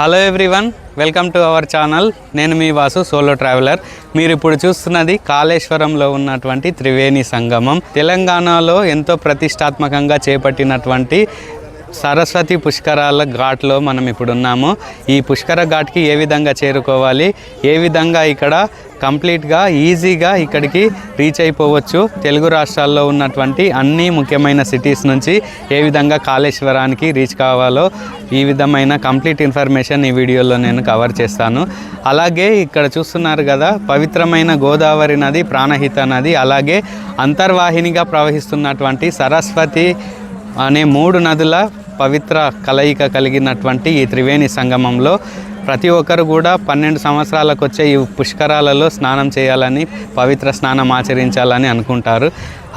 Hello everyone welcome to our channel నేను మీ Vasu solo traveller మీరు ఇప్పుడు చూస్తున్నది కాళేశ్వరంలో ఉన్నటువంటి త్రివేణి సంగమం. తెలంగాణలో ఎంతో ప్రతిష్టాత్మకంగా చేపట్టినటువంటి సరస్వతి పుష్కరాల ఘాట్లో మనం ఇప్పుడు ఉన్నాము ఈ పుష్కర ఘాట్కి ఏ విధంగా చేరుకోవాలి? ఏ విధంగా ఇక్కడ కంప్లీట్గా ఈజీగా ఇక్కడికి రీచ్ అయిపోవచ్చు? తెలుగు రాష్ట్రాల్లో ఉన్నటువంటి అన్ని ముఖ్యమైన సిటీస్ నుంచి ఏ విధంగా కాళేశ్వరానికి రీచ్ కావాలో ఈ విధమైన కంప్లీట్ ఇన్ఫర్మేషన్ ఈ వీడియోలో నేను కవర్ చేస్తాను. అలాగే ఇక్కడ చూస్తున్నారు కదా పవిత్రమైన గోదావరి నది ప్రాణహిత నది అలాగే అంతర్వాహినిగా ప్రవహిస్తున్నటువంటి సరస్వతి అనే మూడు నదుల పవిత్ర కలయిక కలిగినటువంటి ఈ త్రివేణి సంగమంలో ప్రతి ఒక్కరు కూడా పన్నెండు సంవత్సరాలకు వచ్చే ఈ పుష్కరాలలో స్నానం చేయాలని పవిత్ర స్నానం ఆచరించాలని అనుకుంటారు.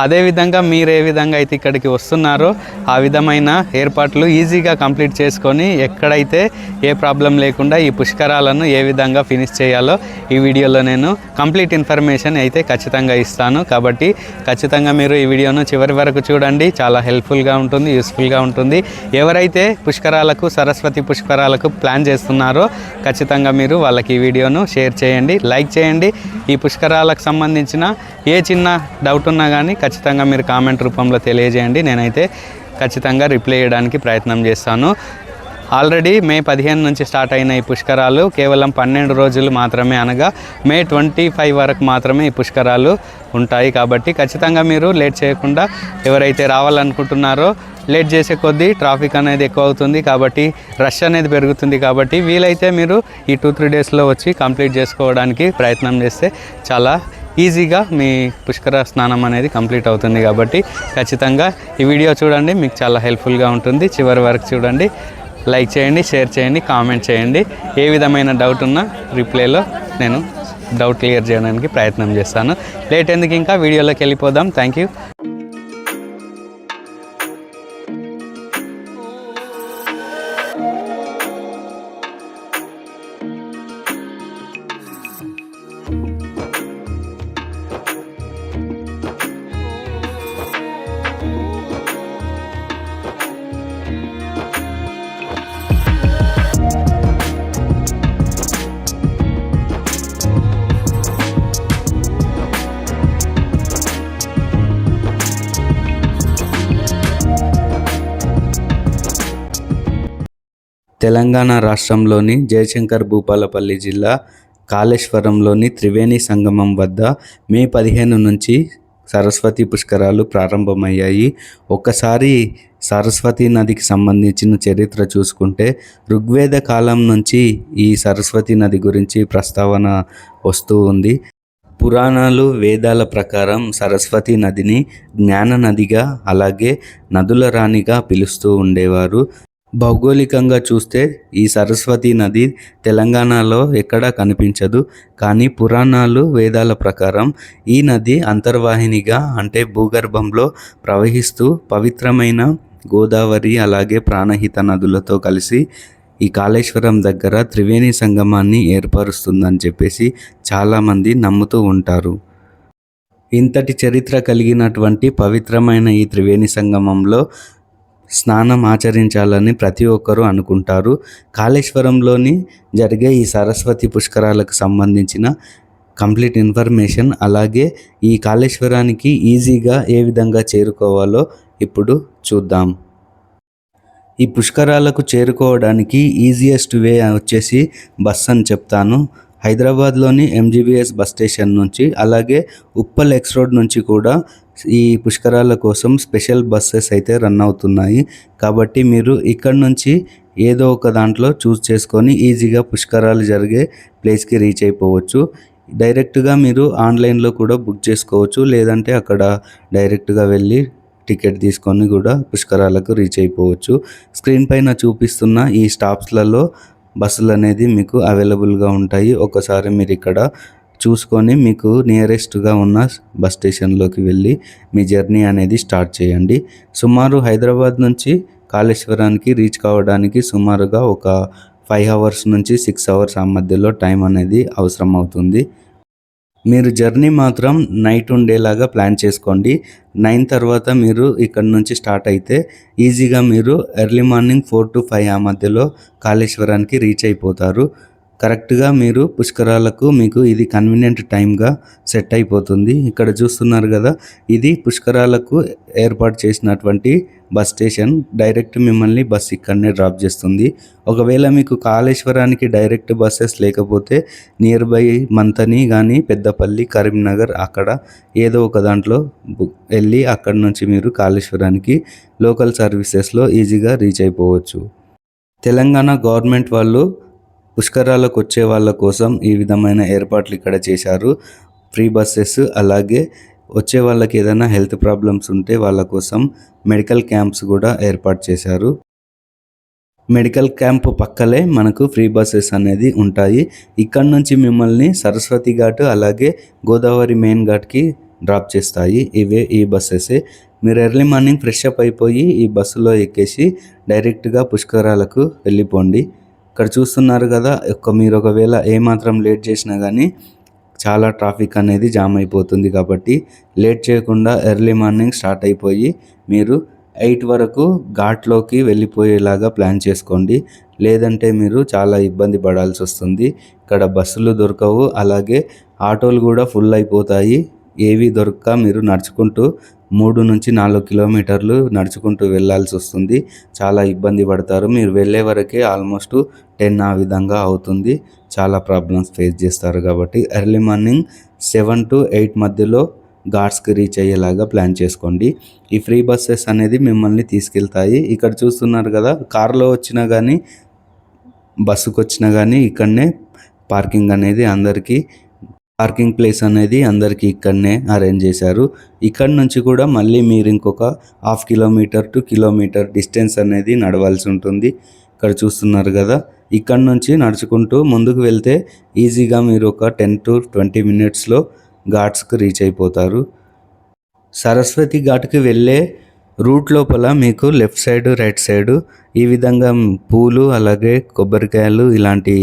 అదేవిధంగా మీరు ఏ విధంగా అయితే ఇక్కడికి వస్తున్నారో ఆ విధమైన ఏర్పాట్లు ఈజీగా కంప్లీట్ చేసుకొని ఎక్కడైతే ఏ ప్రాబ్లం లేకుండా ఈ పుష్కరాలను ఏ విధంగా ఫినిష్ చేయాలో ఈ వీడియోలో నేను కంప్లీట్ ఇన్ఫర్మేషన్ అయితే ఖచ్చితంగా ఇస్తాను. కాబట్టి ఖచ్చితంగా మీరు ఈ వీడియోను చివరి వరకు చూడండి. చాలా హెల్ప్ఫుల్గా ఉంటుంది యూస్ఫుల్గా ఉంటుంది. ఎవరైతే పుష్కరాలకు సరస్వతి పుష్కరాలకు ప్లాన్ చేస్తున్నారో ఖచ్చితంగా మీరు వాళ్ళకి ఈ వీడియోను షేర్ చేయండి లైక్ చేయండి. ఈ పుష్కరాలకు సంబంధించిన ఏ చిన్న డౌట్ ఉన్నా కానీ ఖచ్చితంగా మీరు కామెంట్ రూపంలో తెలియజేయండి. నేనైతే ఖచ్చితంగా రిప్లై చేయడానికి ప్రయత్నం చేస్తాను. ఆల్రెడీ మే పదిహేను నుంచి స్టార్ట్ అయిన ఈ పుష్కరాలు కేవలం పన్నెండు రోజులు మాత్రమే అనగా మే ట్వంటీ ఫైవ్ వరకు మాత్రమే ఈ పుష్కరాలు ఉంటాయి. కాబట్టి ఖచ్చితంగా మీరు లేట్ చేయకుండా ఎవరైతే రావాలనుకుంటున్నారో లేట్ చేసే కొద్దీ ట్రాఫిక్ అనేది ఎక్కువ అవుతుంది. కాబట్టి రష్ అనేది పెరుగుతుంది. కాబట్టి వీలైతే మీరు ఈ టూ త్రీ డేస్లో వచ్చి కంప్లీట్ చేసుకోవడానికి ప్రయత్నం చేస్తే చాలా ఈజీగా మీ పుష్కర స్నానం అనేది కంప్లీట్ అవుతుంది కాబట్టి ఖచ్చితంగా ఈ వీడియో చూడండి మీకు చాలా హెల్ప్ఫుల్గా ఉంటుంది. చివరి వరకు చూడండి లైక్ చేయండి షేర్ చేయండి కామెంట్ చేయండి. ఏ విధమైన డౌట్ ఉన్నా రిప్లైలో నేను డౌట్ క్లియర్ చేయడానికి ప్రయత్నం చేస్తాను. లేట్ ఎందుకు ఇంకా? వీడియోలోకి వెళ్ళిపోదాం. Thank you. తెలంగాణ రాష్ట్రంలోని జయశంకర్ భూపాలపల్లి జిల్లా కాళేశ్వరంలోని త్రివేణి సంగమం వద్ద మే పదిహేను నుంచి సరస్వతి పుష్కరాలు ప్రారంభమయ్యాయి. ఒక్కసారి సరస్వతి నదికి సంబంధించిన చరిత్ర చూసుకుంటే ఋగ్వేద కాలం నుంచి ఈ సరస్వతి నది గురించి ప్రస్తావన వస్తూ ఉంది. పురాణాలు వేదాల ప్రకారం సరస్వతి నదిని జ్ఞాన నదిగా అలాగే నదుల రాణిగా పిలుస్తూ ఉండేవారు. భౌగోళికంగా చూస్తే ఈ సరస్వతి నది తెలంగాణలో ఎక్కడా కనిపించదు కానీ పురాణాలు వేదాల ప్రకారం ఈ నది అంతర్వాహినిగా అంటే భూగర్భంలో ప్రవహిస్తూ పవిత్రమైన గోదావరి అలాగే ప్రాణహిత నదులతో కలిసి ఈ కాళేశ్వరం దగ్గర త్రివేణి సంగమాన్ని ఏర్పరుస్తుందని చెప్పేసి చాలామంది నమ్ముతూ ఉంటారు. ఇంతటి చరిత్ర కలిగినటువంటి పవిత్రమైన ఈ త్రివేణి సంగమంలో స్నానం ఆచరించాలని ప్రతి ఒక్కరూ అనుకుంటారు. కాళేశ్వరంలోని జరిగే ఈ సరస్వతి పుష్కరాలకు సంబంధించిన కంప్లీట్ ఇన్ఫర్మేషన్ అలాగే ఈ కాళేశ్వరానికి ఈజీగా ఏ విధంగా చేరుకోవాలో ఇప్పుడు చూద్దాం. ఈ పుష్కరాలకు చేరుకోవడానికి ఈజియెస్ట్ వే వచ్చేసి బస్ అని చెప్తాను. హైదరాబాద్లోని ఎంజీబీఎస్ బస్ స్టేషన్ నుంచి అలాగే ఉప్పల్ ఎక్స్ రోడ్ నుంచి కూడా ఈ పుష్కరాల కోసం స్పెషల్ బస్సెస్ అయితే రన్ అవుతున్నాయి. కాబట్టి మీరు ఇక్కడ నుంచి ఏదో ఒక దాంట్లో చూస్ చేసుకొని ఈజీగా పుష్కరాలు జరిగే ప్లేస్కి రీచ్ అయిపోవచ్చు. డైరెక్ట్గా మీరు ఆన్లైన్లో కూడా బుక్ చేసుకోవచ్చు. లేదంటే అక్కడ డైరెక్ట్గా వెళ్ళి టికెట్ తీసుకొని కూడా పుష్కరాలకు రీచ్ అయిపోవచ్చు. స్క్రీన్ పైన చూపిస్తున్న ఈ స్టాప్స్లలో బస్సులు అనేది మీకు అవైలబుల్గా ఉంటాయి. ఒకసారి మీరు ఇక్కడ చూసుకొని మీకు నియరెస్ట్గా ఉన్న బస్ స్టేషన్లోకి వెళ్ళి మీ జర్నీ అనేది స్టార్ట్ చేయండి. సుమారు హైదరాబాద్ నుంచి కాళేశ్వరానికి రీచ్ కావడానికి సుమారుగా ఒక ఫైవ్ అవర్స్ నుంచి సిక్స్ అవర్స్ ఆ మధ్యలో టైం అనేది అవసరం అవుతుంది మీరు జర్నీ మాత్రం నైట్ ఉండేలాగా ప్లాన్ చేసుకోండి. నైన్ తర్వాత మీరు ఇక్కడ నుంచి స్టార్ట్ అయితే ఈజీగా మీరు early morning four to five ఆ మధ్యలో కాళేశ్వరానికి రీచ్ అయిపోతారు. కరెక్ట్గా మీరు పుష్కరాలకు మీకు ఇది కన్వీనియంట్ టైంగా సెట్ అయిపోతుంది. ఇక్కడ చూస్తున్నారు కదా ఇది పుష్కరాలకు ఏర్పాటు చేసినటువంటి బస్ స్టేషన్. డైరెక్ట్ మిమ్మల్ని బస్ ఇక్కడనే డ్రాప్ చేస్తుంది. ఒకవేళ మీకు కాళేశ్వరానికి డైరెక్ట్ బస్సెస్ లేకపోతే నియర్ బై మంతని కానీ పెద్దపల్లి కరీంనగర్ అక్కడ ఏదో ఒక దాంట్లో వెళ్ళి అక్కడ నుంచి మీరు కాళేశ్వరానికి లోకల్ సర్వీసెస్లో ఈజీగా రీచ్ అయిపోవచ్చు. తెలంగాణ గవర్నమెంట్ వాళ్ళు పుష్కరాలకు వచ్చే వాళ్ళ కోసం ఈ విధమైన ఏర్పాట్లు ఇక్కడ చేశారు. ఫ్రీ బస్సెస్ అలాగే వచ్చే వాళ్ళకి ఏదైనా హెల్త్ ప్రాబ్లమ్స్ ఉంటే వాళ్ళ కోసం మెడికల్ క్యాంప్స్ కూడా ఏర్పాటు చేశారు. మెడికల్ క్యాంప్ పక్కలే మనకు ఫ్రీ బస్సెస్ అనేది ఉంటాయి. ఇక్కడ నుంచి మిమ్మల్ని సరస్వతి ఘాట్ అలాగే గోదావరి మెయిన్ ఘాట్కి డ్రాప్ చేస్తాయి. ఇవే ఈ బస్సెసే మీరు ఎర్లీ మార్నింగ్ ఫ్రెష్ అప్ అయిపోయి ఈ బస్సులో ఎక్కేసి డైరెక్ట్గా పుష్కరాలకు వెళ్ళిపోండి. ఇక్కడ చూస్తున్నారు కదా ఒక మీరు ఒకవేళ ఏమాత్రం లేట్ చేసినా కానీ చాలా ట్రాఫిక్ అనేది జామ్ అయిపోతుంది కాబట్టి లేట్ చేయకుండా ఎర్లీ మార్నింగ్ స్టార్ట్ అయిపోయి మీరు ఎయిట్ వరకు ఘాట్లోకి వెళ్ళిపోయేలాగా ప్లాన్ చేసుకోండి. లేదంటే మీరు చాలా ఇబ్బంది పడాల్సి వస్తుంది. ఇక్కడ బస్సులు దొరకవు అలాగే ఆటోలు కూడా ఫుల్ అయిపోతాయి. ఏవి దొరక్క మీరు నడుచుకుంటూ మూడు నుంచి నాలుగు కిలోమీటర్లు నడుచుకుంటూ వెళ్ళాల్సి వస్తుంది. చాలా ఇబ్బంది పడతారు. మీరు వెళ్ళే వరకే ఆల్మోస్ట్ టెన్ ఆ విధంగా అవుతుంది. చాలా ప్రాబ్లమ్స్ ఫేస్ చేస్తారు కాబట్టి early morning seven to eight మధ్యలో ఘాట్స్కి రీచ్ అయ్యేలాగా ప్లాన్ చేసుకోండి. ఈ ఫ్రీ బస్సెస్ అనేది మిమ్మల్ని తీసుకెళ్తాయి. ఇక్కడ చూస్తున్నారు కదా కార్లో వచ్చినా కానీ బస్సుకు వచ్చినా కానీ ఇక్కడనే పార్కింగ్ అనేది అందరికీ పార్కింగ్ ప్లేస్ అనేది అందరికీ ఇక్కడనే అరేంజ్ చేశారు. ఇక్కడ నుంచి కూడా మళ్ళీ మీరు ఇంకొక half kilometre two kilometre distance అనేది నడవాల్సి ఉంటుంది. ఇక్కడ చూస్తున్నారు కదా ఇక్కడ నుంచి నడుచుకుంటూ ముందుకు వెళ్తే ఈజీగా మీరు ఒక టెన్ టు ట్వంటీ మినిట్స్లో ఘాట్స్కి రీచ్ అయిపోతారు. సరస్వతి ఘాట్కి వెళ్ళే రూట్ లోపల మీకు లెఫ్ట్ సైడ్ రైట్ సైడ్ ఈ విధంగా పూలు అలాగే కొబ్బరికాయలు ఇలాంటి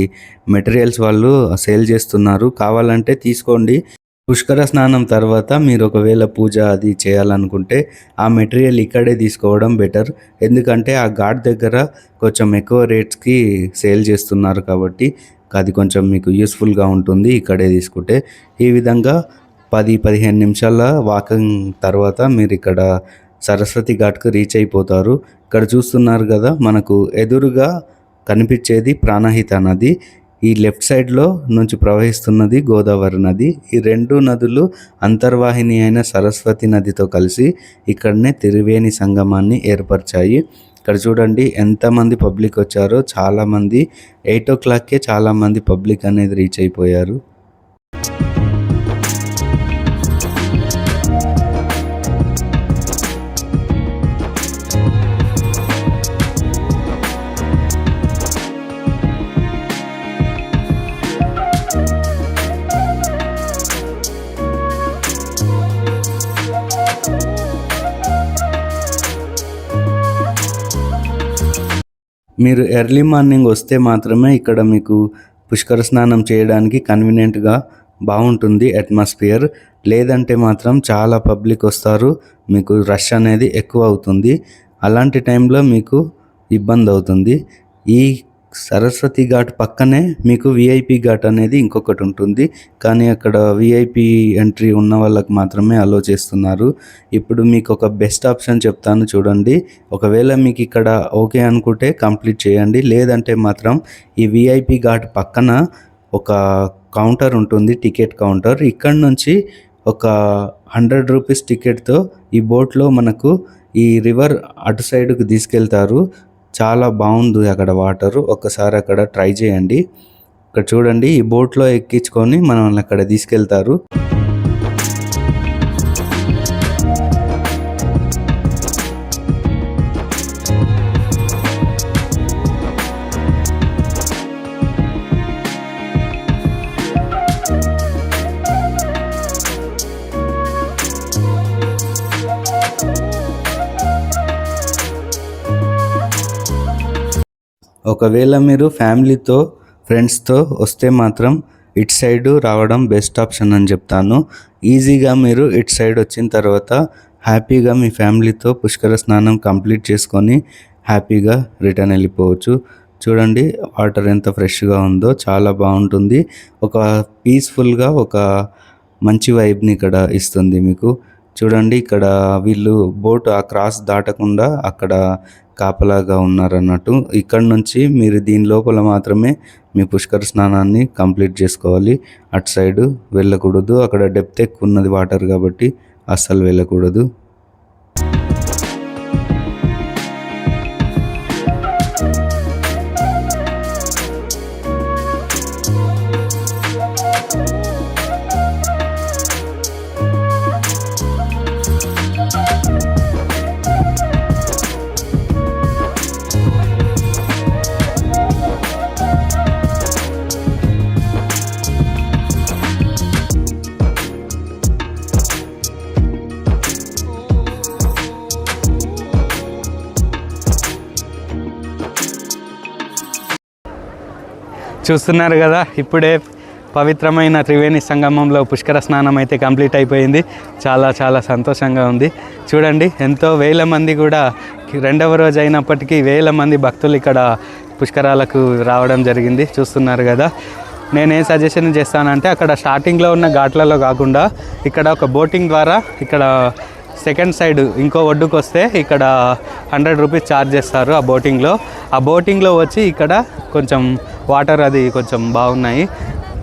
మెటీరియల్స్ వాళ్ళు సేల్ చేస్తున్నారు. కావాలంటే తీసుకోండి. పుష్కర స్నానం తర్వాత మీరు ఒకవేళ పూజ అది చేయాలనుకుంటే ఆ మెటీరియల్ ఇక్కడే తీసుకోవడం బెటర్. ఎందుకంటే ఆ ఘాట్ దగ్గర కొంచెం ఎక్కువ రేట్స్కి సేల్ చేస్తున్నారు కాబట్టి అది కొంచెం మీకు యూస్ఫుల్గా ఉంటుంది ఇక్కడే తీసుకుంటే. ఈ విధంగా పది పదిహేను నిమిషాల వాకింగ్ తర్వాత మీరు ఇక్కడ సరస్వతి ఘాట్కు రీచ్ అయిపోతారు. ఇక్కడ చూస్తున్నారు కదా మనకు ఎదురుగా కనిపించేది ప్రాణహిత నది. ఈ లెఫ్ట్ సైడ్లో నుంచి ప్రవహిస్తున్నది గోదావరి నది. ఈ రెండు నదులు అంతర్వాహిని అయిన సరస్వతి నదితో కలిసి ఇక్కడనే త్రివేణి సంగమాన్ని ఏర్పరిచాయి. ఇక్కడ చూడండి ఎంతమంది పబ్లిక్ వచ్చారో చాలామంది. ఎయిట్ ఓ క్లాక్కే చాలామంది పబ్లిక్ అనేది రీచ్ అయిపోయారు. మీరు ఎర్లీ మార్నింగ్ వస్తే మాత్రమే ఇక్కడ మీకు పుష్కర స్నానం చేయడానికి కన్వీనియంట్గా బాగుంటుంది అట్మాస్ఫియర్. లేదంటే మాత్రం చాలా పబ్లిక్ వస్తారు. మీకు రష్ అనేది ఎక్కువ అవుతుంది. అలాంటి టైంలో మీకు ఇబ్బంది అవుతుంది. ఈ సరస్వతి ఘాట్ పక్కనే మీకు విఐపి ఘాట్ అనేది ఇంకొకటి ఉంటుంది. కానీ అక్కడ విఐపి ఎంట్రీ ఉన్న వాళ్ళకి మాత్రమే అలో చేస్తున్నారు. ఇప్పుడు మీకు ఒక బెస్ట్ ఆప్షన్ చెప్తాను చూడండి. ఒకవేళ మీకు ఇక్కడ ఓకే అనుకుంటే కంప్లీట్ చేయండి. లేదంటే మాత్రం ఈ విఐపి ఘాట్ పక్కన ఒక కౌంటర్ ఉంటుంది టికెట్ కౌంటర్ ఇక్కడ నుంచి ఒక హండ్రెడ్ రూపీస్ టికెట్తో ఈ బోట్లో మనకు ఈ రివర్ అటు సైడ్కు తీసుకెళ్తారు. చాలా బాగుంది అక్కడ వాటర్. ఒక్కసారి అక్కడ ట్రై చేయండి. ఇక్కడ చూడండి ఈ బోట్లో ఎక్కించుకొని మనల్ని అక్కడ తీసుకెళ్తారు. ఒకవేళ మీరు ఫ్యామిలీతో ఫ్రెండ్స్తో వస్తే మాత్రం ఇటు సైడ్ రావడం బెస్ట్ ఆప్షన్ అని చెప్తాను. ఈజీగా మీరు ఇటు సైడ్ వచ్చిన తర్వాత హ్యాపీగా మీ ఫ్యామిలీతో పుష్కర స్నానం కంప్లీట్ చేసుకొని హ్యాపీగా రిటర్న్ వెళ్ళిపోవచ్చు. చూడండి వాటర్ ఎంత ఫ్రెష్గా ఉందో చాలా బాగుంటుంది. ఒక పీస్ఫుల్గా ఒక మంచి వైబ్ని ఇక్కడ ఇస్తుంది మీకు. చూడండి ఇక్కడ వీళ్ళు బోట్ ఆ క్రాస్ దాటకుండా అక్కడ కాపలాగా ఉన్నారన్నట్టు. ఇక్కడ నుంచి మీరు దీని లోపల మాత్రమే మీ పుష్కర స్నానాన్ని కంప్లీట్ చేసుకోవాలి. అటు సైడు వెళ్ళకూడదు. అక్కడ డెప్త్ ఎక్కువ ఉన్నది వాటర్ కాబట్టి అస్సలు వెళ్ళకూడదు. చూస్తున్నారు కదా ఇప్పుడే పవిత్రమైన త్రివేణి సంగమంలో పుష్కర స్నానం అయితే కంప్లీట్ అయిపోయింది. చాలా చాలా సంతోషంగా ఉంది. చూడండి ఎంతో వేల మంది కూడా రెండవ రోజు అయినప్పటికీ వేల మంది భక్తులు ఇక్కడ పుష్కరాలకు రావడం జరిగింది. చూస్తున్నారు కదా. నేనేం సజెషన్ చేస్తానంటే అక్కడ స్టార్టింగ్లో ఉన్న ఘాట్లలో కాకుండా ఇక్కడ ఒక బోటింగ్ ద్వారా ఇక్కడ సెకండ్ సైడ్ ఇంకో ఒడ్డుకు వస్తే ఇక్కడ హండ్రెడ్ రూపీస్ ఛార్జ్ చేస్తారు ఆ బోటింగ్లో ఆ బోటింగ్లో వచ్చి ఇక్కడ కొంచెం వాటర్ అది కొంచెం బాగున్నాయి.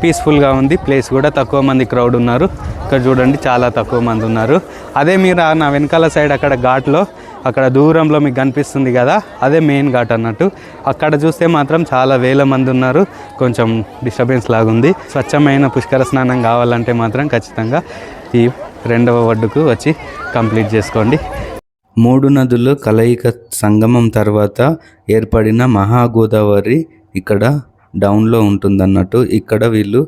పీస్ఫుల్గా ఉంది. ప్లేస్ కూడా తక్కువ మంది క్రౌడ్ ఉన్నారు. ఇక్కడ చూడండి చాలా తక్కువ మంది ఉన్నారు. అదే మీరు నా వెనకాల సైడ్ అక్కడ ఘాట్లో అక్కడ దూరంలో మీకు కనిపిస్తుంది కదా అదే మెయిన్ ఘాట్ అన్నట్టు. అక్కడ చూస్తే మాత్రం చాలా వేల మంది ఉన్నారు. కొంచెం డిస్టర్బెన్స్ లాగుంది. స్వచ్ఛమైన పుష్కర స్నానం కావాలంటే మాత్రం ఖచ్చితంగా ఈ రెండవ ఒడ్డుకు వచ్చి కంప్లీట్ చేసుకోండి. మూడు నదులు కలయిక సంగమం తర్వాత ఏర్పడిన మహాగోదావరి ఇక్కడ డౌన్లో ఉంటుందన్నట్టు ఇక్కడ వీళ్ళు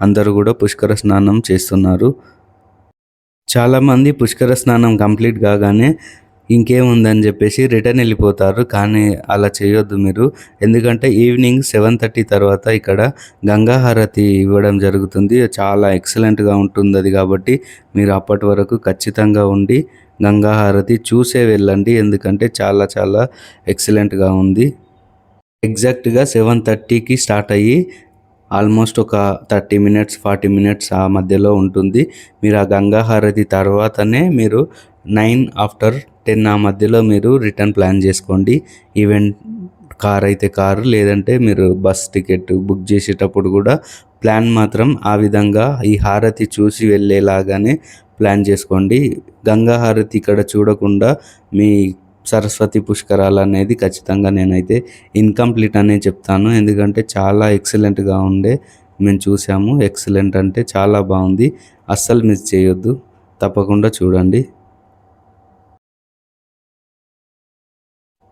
అందరూ కూడా పుష్కర స్నానం చేస్తున్నారు. చాలామంది పుష్కర స్నానం కంప్లీట్ కాగానే ఇంకేముందని చెప్పేసి రిటర్న్ వెళ్ళిపోతారు. కానీ అలా చేయొద్దు మీరు. ఎందుకంటే ఈవినింగ్ సెవెన్ థర్టీ తర్వాత ఇక్కడ గంగాహారతి ఇవ్వడం జరుగుతుంది. చాలా ఎక్సలెంట్గా ఉంటుంది అది కాబట్టి మీరు అప్పటి వరకు ఖచ్చితంగా ఉండి గంగాహారతి చూసే వెళ్ళండి. ఎందుకంటే చాలా చాలా ఎక్సలెంట్గా ఉంది. ఎగ్జాక్ట్గా సెవెన్ థర్టీకి స్టార్ట్ అయ్యి ఆల్మోస్ట్ ఒక థర్టీ మినిట్స్ ఫార్టీ మినిట్స్ ఆ మధ్యలో ఉంటుంది. మీరు ఆ గంగా హారతి తర్వాతనే మీరు నైన్ ఆఫ్టర్ టెన్ ఆ మధ్యలో మీరు రిటర్న్ ప్లాన్ చేసుకోండి. ఈవెంట్ కార్ అయితే కారు లేదంటే మీరు బస్ టికెట్ బుక్ చేసేటప్పుడు కూడా ప్లాన్ మాత్రం ఆ విధంగా ఈ హారతి చూసి వెళ్ళేలాగానే ప్లాన్ చేసుకోండి. గంగా హారతి ఇక్కడ చూడకుండా మీ సరస్వతి పుష్కరాలు అనేది ఖచ్చితంగా నేనైతే ఇన్కంప్లీట్ అనే చెప్తాను. ఎందుకంటే చాలా ఎక్సలెంట్గా ఉండే మేము చూసాము. ఎక్సలెంట్ అంటే చాలా బాగుంది. అస్సలు మిస్ చేయొద్దు. తప్పకుండా చూడండి.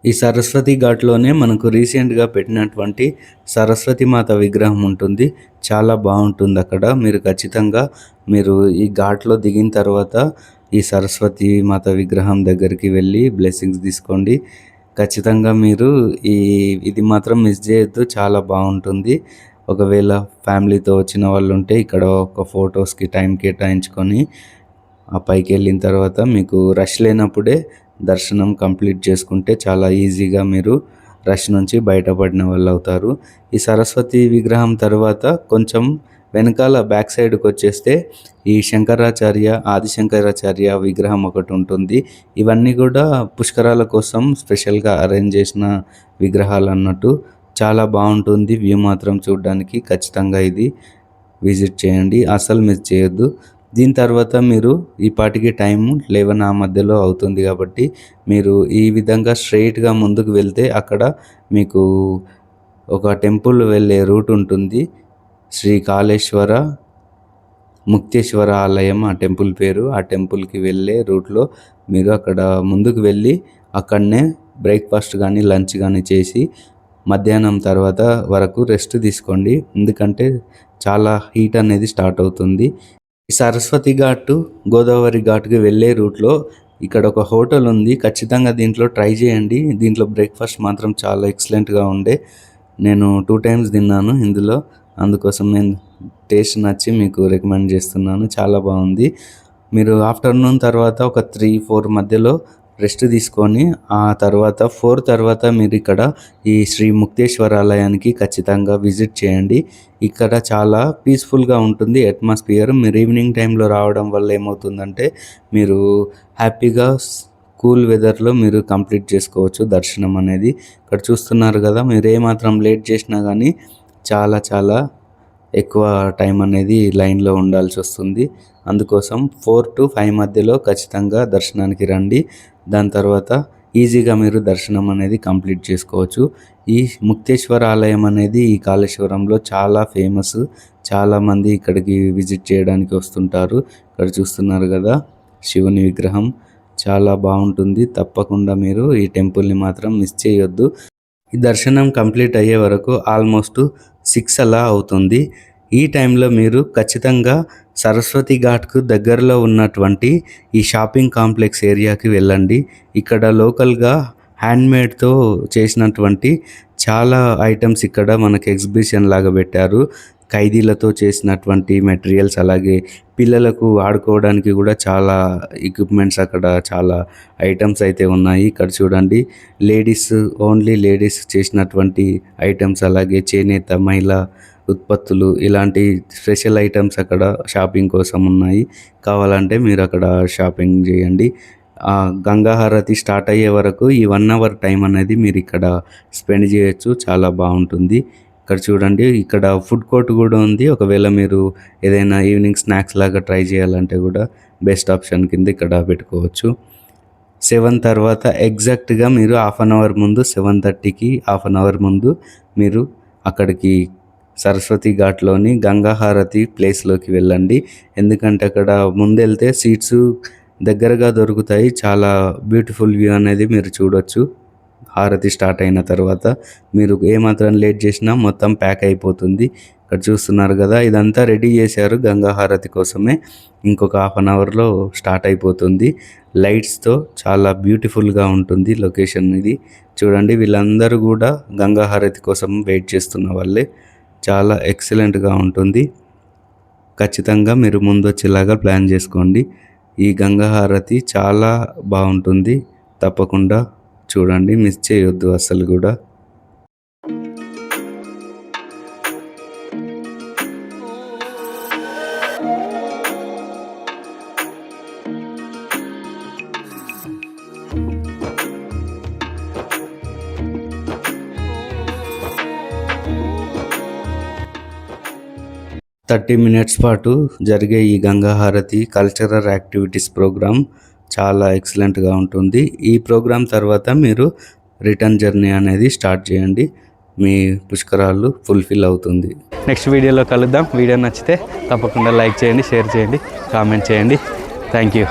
ఈ సరస్వతి ఘాట్లోనే మనకు రీసెంట్గా పెట్టినటువంటి సరస్వతి మాత విగ్రహం ఉంటుంది. చాలా బాగుంటుంది అక్కడ. మీరు ఖచ్చితంగా మీరు ఈ ఘాట్లో దిగిన తర్వాత ఈ సరస్వతి మాత విగ్రహం దగ్గరికి వెళ్ళి బ్లెస్సింగ్స్ తీసుకోండి. ఖచ్చితంగా మీరు ఈ ఇది మాత్రం మిస్ చేయొద్దు. చాలా బాగుంటుంది. ఒకవేళ ఫ్యామిలీతో వచ్చిన వాళ్ళు ఉంటే ఇక్కడ ఒక ఫొటోస్కి టైం కేటాయించుకొని ఆ పైకి వెళ్ళిన తర్వాత మీకు రష్ లేనప్పుడే దర్శనం కంప్లీట్ చేసుకుంటే చాలా ఈజీగా మీరు రష్ నుంచి బయటపడిన వాళ్ళు అవుతారు. ఈ సరస్వతి విగ్రహం తర్వాత కొంచెం వెనకాల బ్యాక్ సైడ్కి వచ్చేస్తే ఈ శంకరాచార్య ఆదిశంకరాచార్య విగ్రహం ఒకటి ఉంటుంది. ఇవన్నీ కూడా పుష్కరాల కోసం స్పెషల్గా అరేంజ్ చేసిన విగ్రహాలు అన్నట్టు. చాలా బాగుంటుంది వ్యూ మాత్రం చూడడానికి. ఖచ్చితంగా ఇది విజిట్ చేయండి. అసలు మిస్ చేయొద్దు. దీని తర్వాత మీరు ఈ పాటికి టైం లెవెన్ ఆ మధ్యలో అవుతుంది కాబట్టి మీరు ఈ విధంగా స్ట్రైట్గా ముందుకు వెళ్తే అక్కడ మీకు ఒక టెంపుల్ వెళ్ళే రూట్ ఉంటుంది. శ్రీ కాళేశ్వర ముక్తేశ్వర ఆలయం ఆ టెంపుల్ పేరు. ఆ టెంపుల్కి వెళ్ళే రూట్లో మీరు అక్కడ ముందుకు వెళ్ళి అక్కడనే బ్రేక్ఫాస్ట్ కానీ లంచ్ కానీ చేసి మధ్యాహ్నం తర్వాత వరకు రెస్ట్ తీసుకోండి. ఎందుకంటే చాలా హీట్ అనేది స్టార్ట్ అవుతుంది. ఈ సరస్వతి ఘాట్ గోదావరి ఘాట్కి వెళ్ళే రూట్లో ఇక్కడ ఒక హోటల్ ఉంది. ఖచ్చితంగా దీంట్లో ట్రై చేయండి. దీంట్లో బ్రేక్ఫాస్ట్ మాత్రం చాలా ఎక్సలెంట్గా ఉండే. నేను టూ టైమ్స్ తిన్నాను ఇందులో. అందుకోసం నేను టేస్ట్ నచ్చి మీకు రికమెండ్ చేస్తున్నాను. చాలా బాగుంది. మీరు ఆఫ్టర్నూన్ తర్వాత ఒక త్రీ ఫోర్ మధ్యలో రెస్ట్ తీసుకొని ఆ తర్వాత ఫోర్ తర్వాత మీరు ఇక్కడ ఈ శ్రీ ముక్తేశ్వర ఆలయానికి ఖచ్చితంగా విజిట్ చేయండి. ఇక్కడ చాలా పీస్ఫుల్గా ఉంటుంది అట్మాస్ఫియర్. మీరు ఈవినింగ్ టైంలో రావడం వల్ల ఏమవుతుందంటే మీరు హ్యాపీగా కూల్ వెదర్లో మీరు కంప్లీట్ చేసుకోవచ్చు దర్శనం అనేది. ఇక్కడ చూస్తున్నారు కదా మీరు ఏమాత్రం లేట్ చేసినా కానీ చాలా చాలా ఎక్కువ టైం అనేది లైన్లో ఉండాల్సి వస్తుంది. అందుకోసం ఫోర్ టు ఫైవ్ మధ్యలో ఖచ్చితంగా దర్శనానికి రండి. దాని తర్వాత ఈజీగా మీరు దర్శనం అనేది కంప్లీట్ చేసుకోవచ్చు. ఈ ముక్తేశ్వర ఆలయం అనేది ఈ కాళేశ్వరంలో చాలా ఫేమస్. చాలామంది ఇక్కడికి విజిట్ చేయడానికి వస్తుంటారు. ఇక్కడ చూస్తున్నారు కదా శివుని విగ్రహం. చాలా బాగుంటుంది. తప్పకుండా మీరు ఈ టెంపుల్ని మాత్రం మిస్ చేయొద్దు. ఈ దర్శనం కంప్లీట్ అయ్యే వరకు ఆల్మోస్ట్ సిక్స్ అలా అవుతుంది. ఈ టైంలో మీరు ఖచ్చితంగా సరస్వతి ఘాట్కు దగ్గరలో ఉన్నటువంటి ఈ షాపింగ్ కాంప్లెక్స్ ఏరియాకి వెళ్ళండి. ఇక్కడ లోకల్గా హ్యాండ్మేడ్తో చేసినటువంటి చాలా ఐటమ్స్ ఇక్కడ మనకు ఎగ్జిబిషన్ లాగా పెట్టారు. ఖైదీలతో చేసినటువంటి మెటీరియల్స్ అలాగే పిల్లలకు ఆడుకోవడానికి కూడా చాలా ఎక్విప్మెంట్స్ అక్కడ చాలా ఐటమ్స్ అయితే ఉన్నాయి. ఇక్కడ చూడండి లేడీస్ ఓన్లీ లేడీస్ చేసినటువంటి ఐటమ్స్ అలాగే చేనేత మహిళ ఉత్పత్తులు ఇలాంటి స్పెషల్ ఐటమ్స్ అక్కడ షాపింగ్ కోసం ఉన్నాయి. కావాలంటే మీరు అక్కడ షాపింగ్ చేయండి. గంగాహారతి గంగా హారతి స్టార్ట్ అయ్యే వరకు ఈ వన్ అవర్ టైం అనేది మీరు ఇక్కడ స్పెండ్ చేయొచ్చు. చాలా బాగుంటుంది. ఇక్కడ చూడండి ఇక్కడ ఫుడ్ కోర్ట్ కూడా ఉంది. ఒకవేళ మీరు ఏదైనా ఈవినింగ్ స్నాక్స్ లాగా ట్రై చేయాలంటే కూడా బెస్ట్ ఆప్షన్ కింద ఇక్కడ పెట్టుకోవచ్చు. సెవెన్ తర్వాత ఎగ్జాక్ట్గా మీరు హాఫ్ అన్ అవర్ ముందు సెవెన్ థర్టీకి హాఫ్ అన్ అవర్ ముందు మీరు అక్కడికి సరస్వతి ఘాట్లోని గంగాహారతి ప్లేస్లోకి వెళ్ళండి. ఎందుకంటే అక్కడ ముందు వెళ్తే సీట్స్ దగ్గరగా దొరుకుతాయి. చాలా బ్యూటిఫుల్ వ్యూ అనేది మీరు చూడొచ్చు. హారతి స్టార్ట్ అయిన తర్వాత మీరు ఏమాత్రం లేట్ చేసినా మొత్తం ప్యాక్ అయిపోతుంది. ఇక్కడ చూస్తున్నారు కదా ఇదంతా రెడీ చేశారు గంగా హారతి కోసమే. ఇంకొక హాఫ్ అన్ అవర్లో స్టార్ట్ అయిపోతుంది. లైట్స్తో చాలా బ్యూటిఫుల్గా ఉంటుంది లొకేషన్ ఇది. చూడండి వీళ్ళందరూ కూడా గంగా హారతి కోసం వెయిట్ చేస్తున్న వాళ్ళే. చాలా ఎక్సలెంట్గా ఉంటుంది. ఖచ్చితంగా మీరు ముందు వచ్చేలాగా ప్లాన్ చేసుకోండి. ఈ గంగా హారతి చాలా బాగుంటుంది. తప్పకుండా చూడండి. మిస్ చేయొద్దు అసలు కూడా. థర్టీ మినిట్స్ పాటు జరిగే ఈ గంగా హారతి కల్చరల్ యాక్టివిటీస్ ప్రోగ్రామ్ చాలా ఎక్సలెంట్గా ఉంటుంది. ఈ ప్రోగ్రామ్ తర్వాత మీరు రిటర్న్ జర్నీ అనేది స్టార్ట్ చేయండి. మీ పుష్కరాలు ఫుల్ఫిల్ అవుతుంది. నెక్స్ట్ వీడియోలో కలుద్దాం. వీడియో నచ్చితే తప్పకుండా లైక్ చేయండి షేర్ చేయండి కామెంట్ చేయండి. Thank you.